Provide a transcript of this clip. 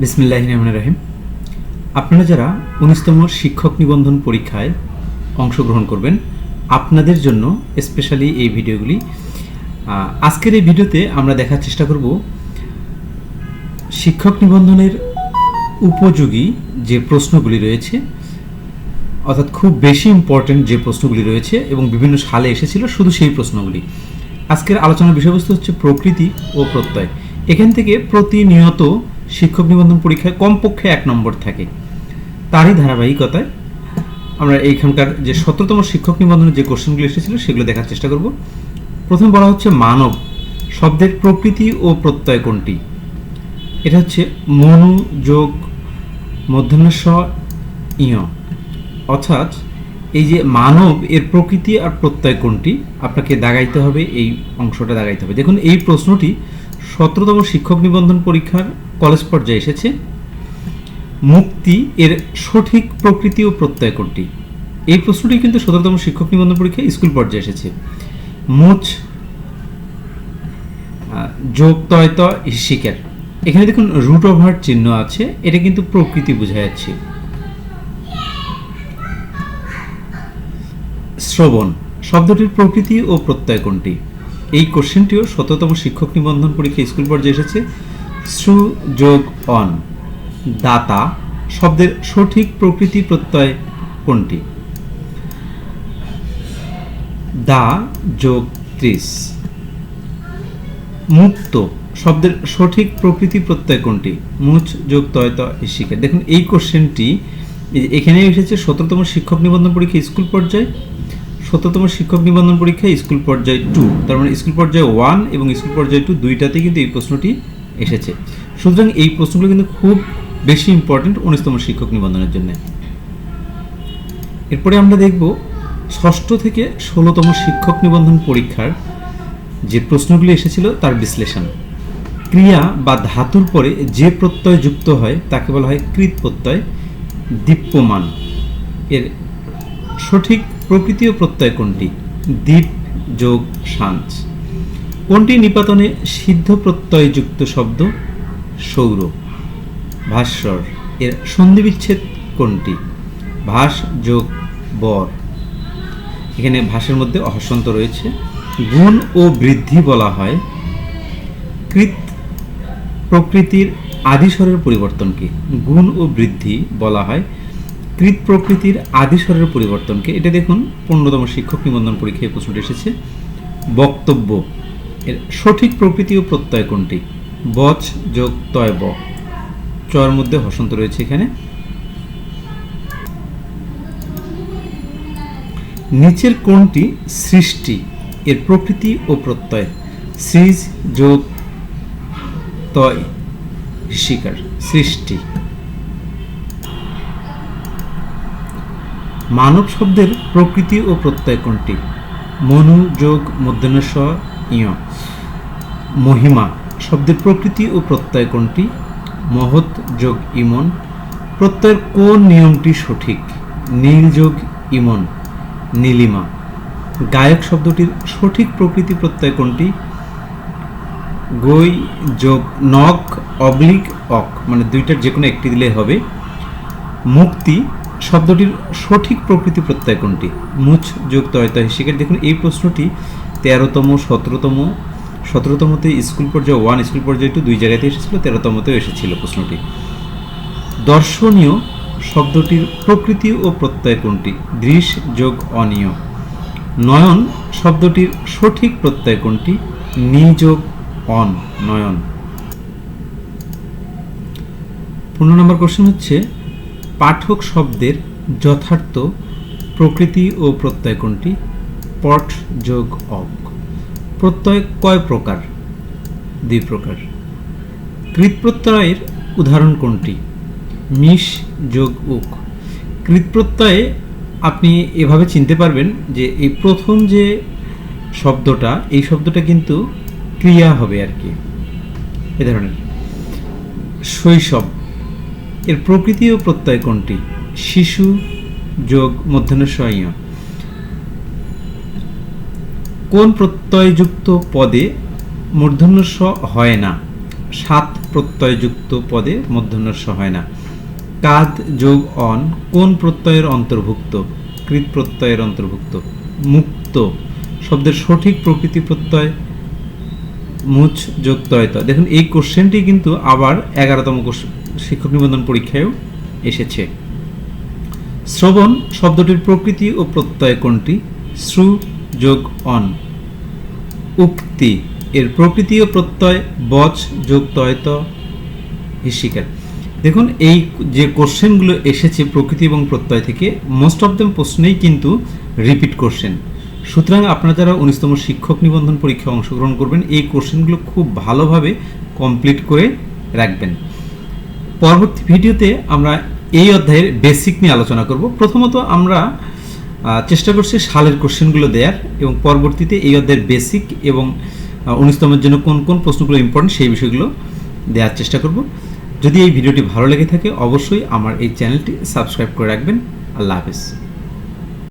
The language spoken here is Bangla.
বিসমিল্লাহ রহমান রহিম। আপনারা যারা উনিশতম শিক্ষক নিবন্ধন পরীক্ষায় অংশগ্রহণ করবেন, আপনাদের জন্য স্পেশালি এই ভিডিওগুলি আজকের এই ভিডিওতে আমরা দেখার চেষ্টা করব শিক্ষক নিবন্ধনের উপযোগী যে প্রশ্নগুলি রয়েছে, অর্থাৎ খুব বেশি ইম্পর্ট্যান্ট যে প্রশ্নগুলি রয়েছে এবং বিভিন্ন সালে এসেছিল শুধু সেই প্রশ্নগুলি। আজকের আলোচনার বিষয়বস্তু হচ্ছে প্রকৃতি ও প্রত্যয়। এখান থেকে প্রতিনিয়ত শিক্ষক নিবন্ধন পরীক্ষায় কমপক্ষে এক নম্বর থাকে। তারই ধারাবাহিকতায় আমরা এইখানকার যে সতেরোতম শিক্ষক নিবন্ধনের যে কোশ্চেনগুলো এসেছিল, সেগুলো দেখার চেষ্টা করব। প্রথম বলা হচ্ছে মানব, শব্দের প্রকৃতি ও প্রত্যয় কোনটি? এটা হচ্ছে মনু যোগ মধ্যাহ্ন ইয়। অর্থাৎ এই যে মানব, এর প্রকৃতি আর প্রত্যয় কোনটি? আপনাকে দাগাইতে হবে, এই অংশটা দাগাইতে হবে। দেখুন, এই প্রশ্নটি সতেরোতম শিক্ষক নিবন্ধন পরীক্ষার কলেজ পর্যায়ে এসেছে। মুক্তি এর সঠিক প্রকৃতি ও প্রত্যয় কোনটি? এই প্রশ্নটি কিন্তু সতেরোতম শিক্ষক নিবন্ধন পরীক্ষায় স্কুল পর্যায়ে এসেছে। মুচ যোগ তয় ত শিকার। এখানে দেখুন রুট ওভার চিহ্ন আছে, এটা কিন্তু প্রকৃতি বোঝা যাচ্ছে। শ্রবণ, শব্দটির প্রকৃতি ও প্রত্যয় কোনটি? এই কোশ্চেনটিও শততম শিক্ষক নিবন্ধন পরীক্ষা স্কুল পর্যায়ে এসেছে। শ্রু যোগ অন দাতা শব্দের সঠিক প্রকৃতি প্রত্যয় কোনটি? দা যোগ ত্রিশ। মুক্ত শব্দের সঠিক প্রকৃতি প্রত্যয় কোনটি? মুচ যোগ তয় ত শিখে। দেখুন, এই কোশ্চেনটি এখানে এসেছে সতেরোতম শিক্ষক নিবন্ধন পরীক্ষা স্কুল পর্যায়ে, সতেরোতম শিক্ষক নিবন্ধন পরীক্ষা স্কুল পর্যায়ে টু তার মানে স্কুল পর্যায়ে ওয়ান এবং স্কুল পর্যায়ে টু দুইটাতে কিন্তু এই প্রশ্নটি এসেছে। সুতরাং এই প্রশ্নগুলো কিন্তু খুব বেশি ইম্পর্টেন্ট উনিশতম শিক্ষক নিবন্ধনের জন্য। এরপরে আমরা দেখব ষষ্ঠ থেকে ষোলোতম শিক্ষক নিবন্ধন পরীক্ষার যে প্রশ্নগুলি এসেছিল তার বিশ্লেষণ। ক্রিয়া বা ধাতুর পরে যে প্রত্যয় যুক্ত হয় তাকে বলা হয় কৃত প্রত্যয়, দীপ্যমান। এর সঠিক প্রকৃতীয় প্রত্যয় কোনটি? দীপ যোগ, সাঞ্চ। কোনটি নিপাতনে সিদ্ধ প্রত্যয় যুক্ত শব্দ? সৌর। ভাস্বর। এর সন্ধিবিচ্ছেদ কোনটি? ভাস যোগ বর। এখানে ভাষের মধ্যে অহসন্ত রয়েছে। গুণ ও বৃদ্ধি বলা হয়। কৃত প্রকৃতির আদিস্বরের পরিবর্তনকে গুণ ও বৃদ্ধি বলা হয়। কৃত প্রকৃতির আদিস্বরের পরিবর্তনকে। এটা দেখুন, পনেরোতম শিক্ষক নিবন্ধন পরীক্ষায় প্রশ্নটি এসেছে। বক্তব্য। এর সঠিক প্রকৃতি ও প্রত্যয় কোনটি? বচ যোগ তয় ব। চর মধ্যে হসন্ত রয়েছে এখানে। নিচের কোনটি? সৃষ্টি। এর প্রকৃতি ও প্রত্যয়। সৃজ যোগ তয়। শিকার। সৃষ্টি। মানব শব্দের প্রকৃতি ও প্রত্যয় কোনটি? মনু যোগ মধ্যাহ্নস ইয়। মহিমা। শব্দের প্রকৃতি ও প্রত্যয় কোনটি? মহৎ যোগ ইমন। প্রত্যয়ের কোন নিয়মটি সঠিক? নীল যোগ ইমন। নীলিমা। গায়ক শব্দটির সঠিক প্রকৃতি প্রত্যয় কোনটি? গই, যোগ নক অবলিক, অক। মানে দুইটার যে কোনো একটি দিলে হবে। মুক্তি। শব্দটির সঠিক প্রকৃতি প্রত্যয় কোনটি? মুছ যোগ তয়তা শিকার দেখুন, এই প্রশ্নটি তেরোতম, সতেরোতম সতেরোতমতে স্কুল পর্যায়ে ওয়ান স্কুল পর্যায়ে টু দুই জায়গাতে এসেছিল, তেরোতমতেও এসেছিল প্রশ্নটি। দর্শনীয় শব্দটির প্রকৃতি ও প্রত্যয় কোনটি? দৃশ যোগ অনিয়। নয়ন শব্দটির সঠিক প্রত্যয় কোনটি? নিযোগ অন, নয়ন। পনেরো নম্বর কোশ্চেন হচ্ছে, পাঠক শব্দের যথার্থ প্রকৃতি ও প্রত্যয় কোনটি? পট যোগ অক প্রত্যয় কয় প্রকার? দুই প্রকার। কৃতপ্রত্যয়ের উদাহরণ কোনটি? মিশ যোগ উক। কৃতপ্রত্যয়ে আপনি এভাবে চিনতে পারবেন যে এই প্রথম যে শব্দটা, এই শব্দটা কিন্তু ক্রিয়া হবে আর কি। এ ধরনের। শৈশব। এর প্রকৃতি ও প্রত্যয় কোনটি? শিশু যোগ মধ্যাহ্নস্বয় কোন প্রত্যয়যুক্ত পদে মূর্ধন্য স হয় না? সাত প্রত্যয়যুক্ত পদে মূর্ধন্যস্ব হয় না। কাদ যোগ অন কোন প্রত্যয়ের অন্তর্ভুক্ত? কৃত প্রত্যয়ের অন্তর্ভুক্ত। মুক্ত শব্দের সঠিক প্রকৃতি প্রত্যয়। মুচ যোগ তয়ত দেখুন, এই কোশ্চেনটি কিন্তু আবার এগারোতম শিক্ষক নিবন্ধন পরীক্ষায়ও এসেছে। শ্রবণ শব্দটির প্রকৃতি ও প্রত্যয় কোনটি? শ্রু যোগ অন। উক্তি। এর প্রকৃতি ও প্রত্যয়, বচ যোগ তয়ত হিসিকার। দেখুন, এই যে কোশ্চেনগুলো এসেছে প্রকৃতি এবং প্রত্যয় থেকে মোস্ট অফ দেম প্রশ্নেই কিন্তু রিপিট কোশ্চেন সুতরাং আপনারা যারা উনিশতম শিক্ষক নিবন্ধন পরীক্ষায় অংশগ্রহণ করবেন, এই কোশ্চেনগুলো খুব ভালোভাবে কমপ্লিট করে রাখবেন। পরবর্তী ভিডিওতে আমরা এই অধ্যায়ের বেসিক নিয়ে আলোচনা করব। প্রথমত আমরা চেষ্টা করছি সালের কোশ্চেনগুলো দেওয়ার এবং পরবর্তীতে এই অধ্যায়ের বেসিক এবং উনিশতমের জন্য কোন কোন প্রশ্নগুলো ইম্পর্টেন্ট সেই বিষয়গুলো দেওয়ার চেষ্টা করব। যদি এই ভিডিওটি ভালো লেগে থাকে, অবশ্যই আমার এই চ্যানেলটি সাবস্ক্রাইব করে রাখবেন। আল্লাহ হাফেজ।